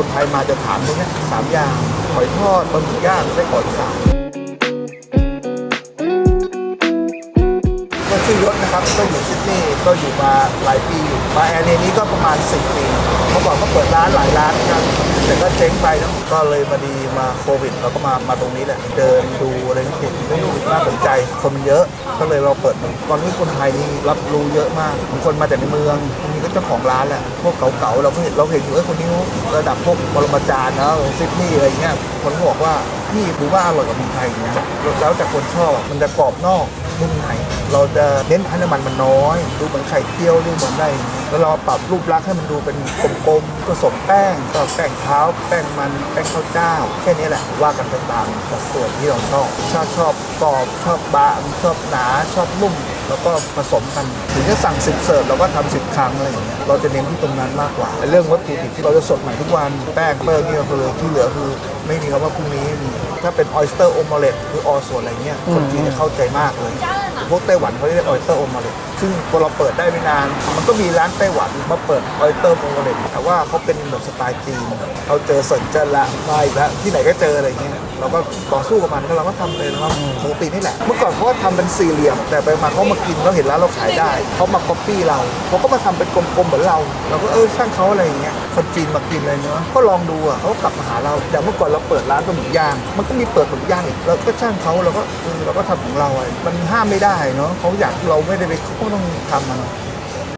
คนไทยมาจะถามตรงนี้สามอย่างหอยทอดบะหมี่ย่างไส้กรอกอีสานก็ชื่อยศนะครับก็อยู่ซิดนีย์ก็อยู่มาหลายปีมาแอร์เนียนี้ก็ประมาณ10ปี มื่อก่อนก็เปิดร้านหลายร้านนะครับแต่ก็เจ๊งไปนะก็เลยมาดีมาโควิดเราก็มามาตรงนี้แหละเดินดูอะไรที่เห็นน่าสนใจคนเยอะก็เลยเราเปิดตอนนี้คนไทยนี่รับรู้เยอะมากบางคนมาจากในเมืองบางทีก็เจ้าของร้านแหละพวกเก่าๆเราก็เห็นเราเห็นอยู่เอ้คนนี้ระดับพวกปรมาจารย์นะซิดนีย์อะไรเงี้ยคนบอกว่าพี่ผมว่าอร่อยกว่าเมืองไทยนะแล้วแต่คนชอบมันจะกรอบนอก นุ่มในเราจะเน้นให้น้ำมันมันน้อย ดูเหมือนไข่เจียวดูเหมือนได้แล้วเราปรับรูปลักษณ์ให้มันดูเป็นกลมๆผสมแป้งก็แป้งเท้า แป้งมันแป้งข้าวเจ้า แค่นี้แหละว่ากันไปตามสัดส่วนที่เราชอบชอบชอบกรอบชอบบางชอบหนาชอบนุ่ม แล้วก็ผสมกัน ถึงจะสั่งสิบเสิร์ฟเราก็ทำสิบครั้งอะไรอย่างเงี้ยเราจะเน้นที่ตรงนั้นมากกว่าเรื่องวัตถุดิบที่เราจะสดใหม่ทุกวันแป้งเปิ้ลนี่ก็คือที่เหลือคือไม่มีคำว่าพรุ่งนี้ไม่มีถ้าเป็นออยสเตอร์โอมเลตหรือออส่วนอะไรเงี้ยคนจีนจะเข้าใจมากเลยพวกไต้หวันเขาเรียกออยสเตอร์โอมาเลตซึ่งพอเราเปิดได้ไม่นาน มันก็มีร้านไต้หวันมาเปิดออยสเตอร์โอมาเลตแต่ว่าเขาเป็นแบบสไตล์จีนเขาเจอเซินเจิ้นละมาอีกแล้วที่ไหนก็เจออะไรอย่างเงี้ย เราก็ต่อสู้กับมันก็เราก็ทำเลยนะครับปกตินี่แหละ เมื่อก่อนเขาก็ทำเป็นสี่เหลี่ยม แต่ไปมาเขามากินเขาเห็นร้านเราขายได้เขามาก๊อปปี้เราเขาก็มาทำเป็นกลมๆเหมือนเรา เราก็เออช่างเขาอะไรอย่างเงี้ยคนจีนมากินเลยเนาะก็ลองดูอะเขาก็กลับมาหาเราอย่างเมื่อก่อนเราเปิดร้านปลาหมึกย่าง มันก็มีเปิดปลาหมึกย่างอีกเราก็ช่างเขาเราก็เออเราก็ทำของเราไอ้มันห้ามไม่ได้เนาะเขาอยากเราไม่ได้ไปเขาก็ต้องทำมัน